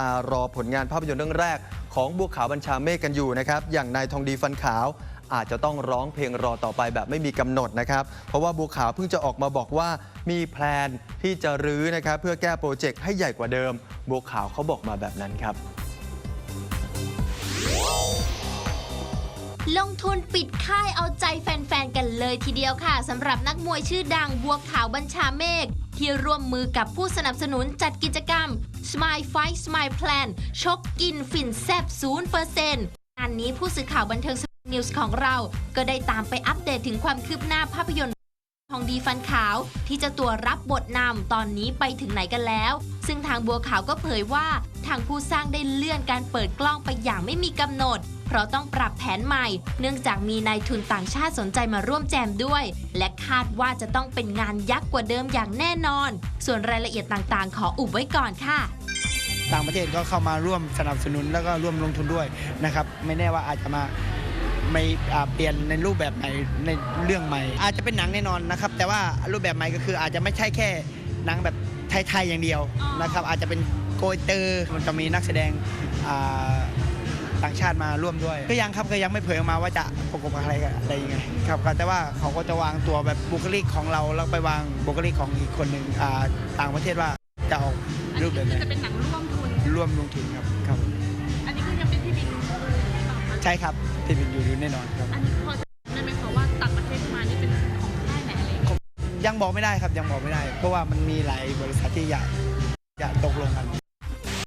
มารอผลงานภาพยนตร์เรื่องแรก ของบัวขาวบัญชาเมฆกันอยู่นะครับ อย่างนายทองดีฟันขาว อาจจะต้องร้องเพลงรอต่อไปแบบไม่มีกำหนดนะครับ เพราะว่าบัวขาวเพิ่งจะออกมาบอกว่ามีแพลนที่จะรื้อนะครับเพื่อแก้โปรเจกต์ให้ใหญ่กว่าเดิม บัวขาวเขาบอกมาแบบนั้นครับ ลงทุนปิดค่ายเอาใจแฟนๆ กันเลยทีเดียวค่ะสำหรับนักมวยชื่อดังบัวขาวบัญชาเมฆที่ร่วมมือกับผู้สนับสนุนจัดกิจกรรม Smile Fight Smile Plan ชกกินฟินแซบ0%งานนี้ผู้สื่อข่าวบันเทิงนิวส์ของเรา ก็ได้ตามไปอัปเดตถึงความคืบหน้าภาพยนตร์ทองดีฟันขาวที่จะตัวรับบทนำตอนนี้ไปถึงไหนกันแล้ว ซึ่งทางบัวขาวก็เผยว่า ทางผู้สร้างได้เลื่อนการเปิดกล้องไปอย่างไม่มีกำหนด เพราะต้องปรับแผนใหม่ เนื่องจากมีนายทุนต่างชาติสนใจมาร่วมแจมด้วย และคาดว่าจะต้องเป็นงานยักษ์กว่าเดิมอย่างแน่นอน ส่วนรายละเอียดต่างๆ ขออุบไว้ก่อนค่ะต่างประเทศก็เข้ามาร่วมสนับสนุนแล้วก็ร่วมลงทุนด้วยนะครับ ไม่แน่ว่าอาจจะมาไม่อ่าเปลี่ยนในรูปแบบใหม่ในเรื่องใหม่ อาจจะเป็นหนังแน่นอนนะครับ แต่ว่ารูปแบบใหม่ก็คืออาจจะไม่ใช่แค่หนังแบบไทยๆอย่างเดียวนะครับ อาจจะเป็นโกยเตอร์มันจะมีนักแสดงอ่า ต่างชาติมาร่วมด้วย ก็ยังครับก็ยังไม่เผยออกมาว่าจะประกบกับอะไรกันอะไรยังไงครับก็แต่ว่าเขาก็จะวางตัวแบบบุคลิกของเราแล้วไปวางบุคลิกของอีกคนหนึ่งอ่าต่างประเทศว่าจะออกอันรูนี้ปแบคืบอไหนจะเป็นหนังร่วมทุนร่วมลงทุนครับครับผมอันนี้คือยังเป็นที่บินหรือเปล่าคะใช่ครับที่เป็นอยู่อยู่แน่นอนครับอันนี้พอจะได้ไหมคะว่าต่างประเทศที่มานี่เป็นของค่ายไหนอะไรอย่างเงี้ยยังบอกไม่ได้ครับยังบอกไม่ได้ เพราะว่ามันมีหลายบริษัทที่อยากจะตกลงกัน